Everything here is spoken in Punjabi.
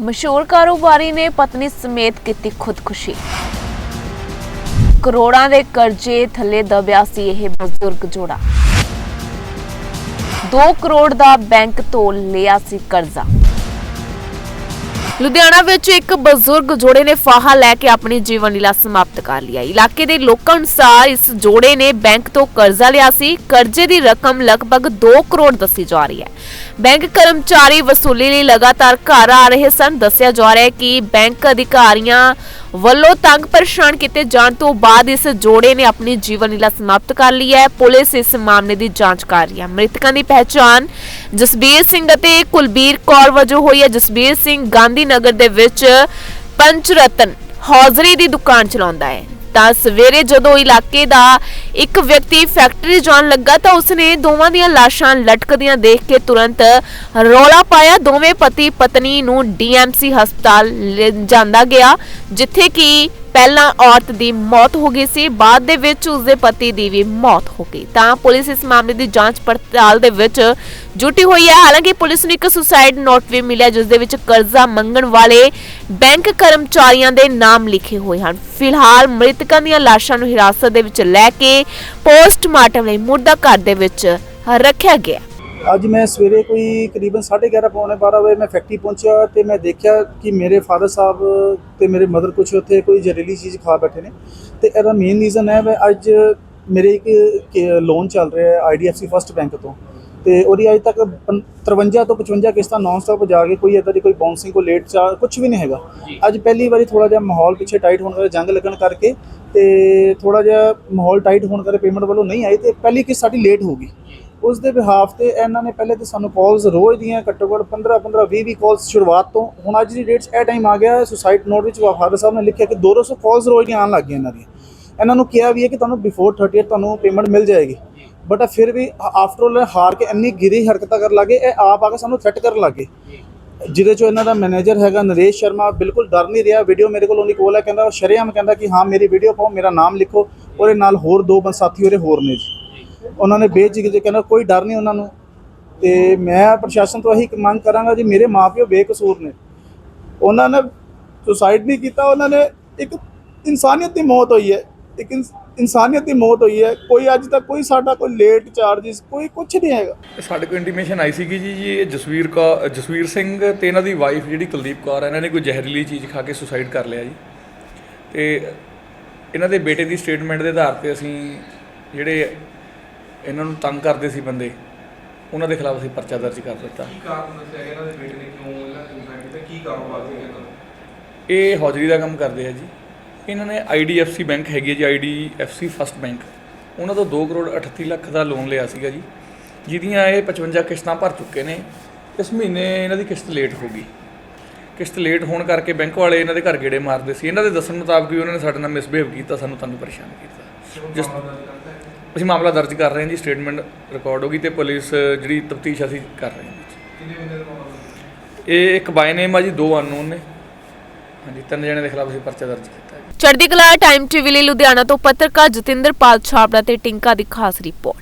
ਮਸ਼ਹੂਰ ਕਾਰੋਬਾਰੀ ਨੇ ਪਤਨੀ ਸਮੇਤ ਕੀਤੀ ਖੁਦਕੁਸ਼ੀ। ਕਰੋੜਾਂ ਦੇ ਕਰਜ਼ੇ ਥੱਲੇ ਦਬਿਆ ਸੀ ਇਹ ਬਜ਼ੁਰਗ ਜੋੜਾ। 2 ਕਰੋੜ ਦਾ ਬੈਂਕ ਤੋਂ ਲਿਆ ਸੀ ਕਰਜ਼ਾ। ਲੁਧਿਆਣਾ ਵਿੱਚ ਇੱਕ ਬਜ਼ੁਰਗ ਜੋੜੇ ਨੇ ਫਾਹਾ ਲੈ ਕੇ ਆਪਣੀ ਜੀਵਨ ਲੀਲਾ ਸਮਾਪਤ ਕਰ ਲਈ ਹੈ। ਇਲਾਕੇ ਦੇ ਲੋਕਾਂ ਅਨੁਸਾਰ ਇਸ ਜੋੜੇ ਨੇ ਬੈਂਕ ਤੋਂ ਕਰਜ਼ਾ ਲਿਆ ਸੀ। ਕਰਜ਼ੇ ਦੀ ਰਕਮ ਲਗਭਗ 2 ਕਰੋੜ ਦੱਸੀ ਜਾ ਰਹੀ ਹੈ। ਬੈਂਕ ਕਰਮਚਾਰੀ ਵਸੂਲੀ ਲਈ ਲਗਾਤਾਰ ਘਰ ਆ ਰਹੇ ਸਨ। ਦੱਸਿਆ ਜਾ ਰਿਹਾ ਹੈ ਕਿ ਬੈਂਕ ਅਧਿਕਾਰੀਆਂ ਵੱਲੋਂ ਤੰਗ ਪਰੇਸ਼ਾਨ ਕੀਤੇ ਜਾਣ ਤੋਂ ਬਾਅਦ ਇਸ ਜੋੜੇ ਨੇ ਆਪਣੀ ਜੀਵਨ ਲੀਲਾ ਸਮਾਪਤ ਕਰ ਲਈ ਹੈ। ਪੁਲਿਸ ਇਸ ਮਾਮਲੇ ਦੀ ਜਾਂਚ ਕਰ ਰਹੀ ਹੈ। ਮ੍ਰਿਤਕਾਂ ਦੀ ਪਹਿਚਾਣ ਜਸਬੀਰ ਸਿੰਘ ਅਤੇ ਕੁਲਬੀਰ ਕੌਰ ਵਜੋਂ ਹੋਈ ਹੈ। ਜਸਬੀਰ ਸਿੰਘ ਗਾਂਧੀ ਨਗਰ ਦੇ ਵਿੱਚ ਪੰਚ ਰਤਨ ਹੌਜ਼ਰੀ ਦੀ ਦੁਕਾਨ ਚਲਾਉਂਦਾ ਹੈ। ਤਾਂ ਸਵੇਰੇ ਜਦੋਂ ਇਲਾਕੇ ਦਾ ਇੱਕ ਵਿਅਕਤੀ ਫੈਕਟਰੀ ਜਾਣ ਲੱਗਾ ਤਾਂ ਉਸਨੇ ਦੋਵਾਂ ਦੀਆਂ ਲਾਸ਼ਾਂ ਲਟਕਦੀਆਂ ਦੇਖ ਕੇ ਤੁਰੰਤ ਰੌਲਾ ਪਾਇਆ। ਦੋਵੇਂ ਪਤੀ ਪਤਨੀ ਨੂੰ ਡੀਐਮਸੀ ਹਸਪਤਾਲ ਲਿਜਾਂਦਾ ਗਿਆ, ਜਿੱਥੇ ਕਿ ਪਹਿਲਾਂ ਔਰਤ ਦੀ ਮੌਤ ਹੋ ਗਈ ਸੀ, ਬਾਅਦ ਦੇ ਵਿੱਚ ਉਸਦੇ ਪਤੀ ਦੀ ਵੀ ਮੌਤ ਹੋ ਗਈ। ਤਾਂ ਪੁਲਿਸ ਇਸ ਮਾਮਲੇ ਦੀ ਜਾਂਚ ਪੜਤਾਲ ਦੇ ਵਿੱਚ ਜੁਟੀ ਹੋਈ ਹੈ। ਹਾਲਾਂਕਿ ਪੁਲਿਸ ਨੂੰ ਇੱਕ ਸੁਸਾਈਡ ਨੋਟ ਵੀ ਮਿਲਿਆ, ਜਿਸ ਦੇ ਵਿੱਚ ਕਰਜ਼ਾ ਮੰਗਣ ਵਾਲੇ ਬੈਂਕ ਕਰਮਚਾਰੀਆਂ ਦੇ ਨਾਮ ਲਿਖੇ ਹੋਏ ਹਨ। ਫਿਲਹਾਲ ਮ੍ਰਿਤਕਾਂ ਦੀਆਂ ਲਾਸ਼ਾਂ ਨੂੰ ਹਿਰਾਸਤ ਦੇ ਵਿੱਚ ਲੈ ਕੇ ਪੋਸਟਮਾਰਟਮ ਲਈ ਮੁਰਦਾ ਘਰ ਦੇ ਵਿੱਚ ਰੱਖਿਆ ਗਿਆ। ਅੱਜ ਮੈਂ ਸਵੇਰੇ ਕੋਈ ਕਰੀਬਨ 11:30 ਪੌਣੇ 12 ਵਜੇ ਮੈਂ ਫੈਕਟਰੀ ਪਹੁੰਚਿਆ ਤੇ ਮੈਂ ਦੇਖਿਆ ਕਿ ਮੇਰੇ ਫਾਦਰ ਸਾਹਿਬ ਤੇ ਮੇਰੇ ਮਦਰ ਕੁਝ ਉੱਥੇ ਕੋਈ ਜ਼ਹਿਰੀਲੀ ਚੀਜ਼ ਖਾ ਬੈਠੇ ਨੇ ਤੇ ਇਹਦਾ ਮੇਨ ਰੀਜ਼ਨ ਹੈ ਮੈਂ ਅੱਜ ਮੇਰੇ ਇੱਕ ਲੋਨ ਚੱਲ ਰਿਹਾ ਹੈ ਆਈਡੀਐਫਸੀ ਫਰਸਟ ਬੈਂਕ ਤੋਂ ਤੇ ਉਹਦੀ ਅੱਜ ਤੱਕ ਪੰ- 53 ਤੋਂ 55 ਕਿਸ਼ਤਾਂ ਨਾਨ ਸਟਾਪ ਜਾ ਕੇ ਕੋਈ ਇਦਾਂ ਦੀ ਕੋਈ ਬਾਉਂਸਿੰਗ ਕੋਈ ਲੇਟ ਚਾ ਕੁਝ ਵੀ ਨਹੀਂ ਹੈਗਾ। ਅੱਜ ਪਹਿਲੀ ਵਾਰੀ ਥੋੜਾ ਜਿਹਾ ਮਾਹੌਲ ਪਿੱਛੇ ਟਾਈਟ ਹੋਣ ਕਰਕੇ ਜੰਗ ਲੱਗਣ ਕਰਕੇ ਤੇ ਥੋੜਾ ਜਿਹਾ ਮਾਹੌਲ ਟਾਈਟ ਹੋਣ ਕਰਕੇ ਪੇਮੈਂਟ ਵੱਲੋਂ ਨਹੀਂ ਆਈ ਤੇ ਪਹਿਲੀ ਕਿਸ਼ਤ ਸਾਡੀ ਲੇਟ ਹੋ ਗਈ। ਉਸ ਦੇ ਬਿਹਾਫ ਤੇ ਇਹਨਾਂ ਨੇ ਪਹਿਲੇ ਤੇ ਸਾਨੂੰ ਕਾਲਸ ਰੋਜ਼ ਦੀਆਂ ਘੱਟੋ ਘੱਟ 15 15 20 20 ਕਾਲਸ ਸ਼ੁਰੂਆਤ ਤੋਂ। ਹੁਣ ਅੱਜ ਦੀ ਡੇਟਸ ਇਹ ਟਾਈਮ ਆ ਗਿਆ ਸੁਸਾਈਡ ਨੋਟ ਵਿੱਚ ਫਾਦਰ ਸਾਹਿਬ ਨੇ ਲਿਖਿਆ ਕਿ 200 ਕਾਲਸ ਰੋਜ਼ ਦੀਆਂ ਆਉਣ ਲੱਗ ਗਈਆਂ ਇਹਨਾਂ ਦੀਆਂ। ਇਹਨਾਂ ਨੂੰ ਕਿਹਾ ਵੀ ਹੈ ਕਿ ਤੁਹਾਨੂੰ ਬਿਫੋਰ 30 ਤੁਹਾਨੂੰ ਪੇਮੈਂਟ ਮਿਲ ਜਾਏਗੀ। ਬਟ ਫਿਰ ਵੀ ਆਫਟਰ ਆਲ ਹਾਰ ਕੇ ਇੰਨੀ ਗਿਰੀ ਹਰਕਤਾਂ ਕਰਨ ਲੱਗੇ, ਇਹ ਆਪ ਆ ਕੇ ਸਾਨੂੰ ਥ੍ਰੈਟ ਕਰਨ ਲੱਗੇ। ਜਿਹਦੇ ਚੋਂ ਇਹਨਾਂ ਦਾ ਮੈਨੇਜਰ ਹੈਗਾ ਨਰੇਸ਼ ਸ਼ਰਮਾ, ਬਿਲਕੁਲ ਡਰ ਨਹੀਂ ਰਿਹਾ। ਵੀਡੀਓ ਮੇਰੇ ਕੋਲ ਉਹਨੀ ਕੋਲ ਹੈ, ਕਹਿੰਦਾ ਉਹ ਸ਼ਰੇਆਮ ਕਹਿੰਦਾ ਕਿ ਹਾਂ, ਮੇਰੀ ਵੀਡੀਓ ਪਾਓ, ਮੇਰਾ ਨਾਮ ਲਿਖੋ, ਉਹਦੇ ਨਾਲ ਹੋਰ ਦੋ ਬੰਦ ਸਾਥੀ ਉਹਦੇ ਹੋਰ ਨੇ ਜੀ। ਉਹਨਾਂ ਨੇ ਬੇਝਿਜਕ ਜੇ ਕਹਿੰਦਾ ਕੋਈ ਡਰ ਨਹੀਂ ਉਹਨਾਂ ਨੂੰ। ਤੇ ਮੈਂ ਪ੍ਰਸ਼ਾਸਨ ਤੋਂ ਇਹੀ ਇੱਕ ਮੰਗ ਕਰਾਂਗਾ ਜੀ, ਮੇਰੇ ਮਾਪਿਓ ਬੇਕਸੂਰ ਨੇ। ਉਹਨਾਂ ਨੇ ਸੁਸਾਈਡ ਨਹੀਂ ਕੀਤਾ, ਉਹਨਾਂ ਨੇ ਇੱਕ ਇਨਸਾਨੀਅਤ ਦੀ ਮੌਤ ਹੋਈ ਹੈ। ਇੱਕ ਇਨਸ- ਇਨਸਾਨੀਅਤ ਦੀ ਮੌਤ ਹੋਈ ਹੈ। ਕੋਈ ਅੱਜ ਤੱਕ ਕੋਈ ਸਾਡਾ ਕੋਈ ਲੇਟ ਚਾਰजेस ਕੋਈ ਕੁਝ ਨਹੀਂ ਹੈਗਾ। ਸਾਡੇ ਕੋਲ ਇੰਟੀਮੇਸ਼ਨ ਆਈ ਸੀਗੀ ਜੀ ਜੀ ਇਹ ਜਸਵੀਰ ਕੌਰ ਜਸਵੀਰ ਸਿੰਘ ਤੇ ਇਹਨਾਂ ਦੀ ਵਾਈਫ ਜਿਹੜੀ ਕੁਲਦੀਪ ਕੌਰ ਹੈ ਇਹਨਾਂ ਨੇ ਕੋਈ ਜ਼ਹਿਰੀਲੀ ਚੀਜ਼ ਖਾ ਕੇ ਸੁਸਾਈਡ ਕਰ ਲਿਆ ਜੀ। ਤੇ ਇਹਨਾਂ ਦੇ ਬੇਟੇ ਦੀ ਸਟੇਟਮੈਂਟ ਦੇ ਆਧਾਰ ਤੇ ਅਸੀਂ ਜਿਹੜੇ ਇਹਨਾਂ ਨੂੰ ਤੰਗ ਕਰਦੇ ਸੀ ਬੰਦੇ ਉਹਨਾਂ ਦੇ ਖਿਲਾਫ ਅਸੀਂ ਪਰਚਾ ਦਰਜ ਕਰ ਦਿੱਤਾ। ਕੀ ਕਾਰਨ ਦੱਸਿਆ ਗਿਆ ਇਹਨਾਂ ਦੇ ਬੇਟੇ ਨੇ ਕਿਉਂ ਇਹਨਾਂ ਨੂੰ ਸੁਸਾਈਡ ਕੀਤਾ? ਕੀ ਕਾਰੋਬਾਰ ਸੀ ਇਹਨਾਂ ਦਾ ਇਹ ਹੌਜਰੀ ਦਾ ਕੰਮ ਕਰਦੇ ਆ ਜੀ। ਇਹਨਾਂ ਨੇ ਆਈਡੀਐਫਸੀ ਬੈਂਕ ਹੈਗੀ ਹੈ ਜੀ ਆਈਡੀਐਫਸੀ ਫਸਟ ਬੈਂਕ। ਉਹਨਾਂ ਤੋਂ 2 ਕਰੋੜ 38 ਲੱਖ ਦਾ ਲੋਨ ਲਿਆ ਸੀਗਾ ਜੀ ਜਿਹਦੀਆਂ ਇਹ 55 ਕਿਸ਼ਤਾਂ ਭਰ ਚੁੱਕੇ ਨੇ। ਇਸ ਮਹੀਨੇ ਇਹਨਾਂ ਦੀ ਕਿਸ਼ਤ ਲੇਟ ਹੋ ਗਈ। ਕਿਸ਼ਤ ਲੇਟ ਹੋਣ ਕਰਕੇ ਬੈਂਕ ਵਾਲੇ ਇਹਨਾਂ ਦੇ ਘਰ ਗੇੜੇ ਮਾਰਦੇ ਸੀ। ਇਹਨਾਂ ਦੇ ਦੱਸਣ ਮੁਤਾਬਕ ਵੀ ਉਹਨਾਂ ਨੇ ਸਾਡੇ ਨਾਲ ਮਿਸਬਿਹੇਵ ਕੀਤਾ ਸਾਨੂੰ ਤੰਗ ਪਰੇਸ਼ਾਨ ਕੀਤਾ। ਜਿਸ ਅਸੀਂ ਮਾਮਲਾ ਦਰਜ ਕਰ ਰਹੇ ਹਾਂ ਜੀ ਸਟੇਟਮੈਂਟ ਰਿਕਾਰਡ ਹੋ ਗਈ ਤੇ ਪੁਲਿਸ ਜਿਹੜੀ ਤਫਤੀਸ਼ ਅਸੀਂ ਕਰ ਰਹੇ ਹਾਂ। ਇਹ ਇੱਕ ਬਾਈ ਨੇਮ ਆ ਜੀ ਦੋ ਅਨਨੋਨ ਨੇ। ਹਾਂਜੀ ਤਿੰਨ ਜਣਿਆਂ ਦੇ ਖਿਲਾਫ ਅਸੀਂ ਪਰਚਾ ਦਰਜ ਕੀਤਾ ਹੈ ਚੜ੍ਹਦੀ ਕਲਾ ਟਾਈਮ ਟੀਵੀ ਲਈ ਲੁਧਿਆਣਾ ਤੋਂ ਪੱਤਰਕਾਰ ਜਤਿੰਦਰ ਪਾਲ ਛਾਬੜਾ ਤੇ ਟਿੰਕਾ ਦੀ ਖਾਸ ਰਿਪੋਰਟ।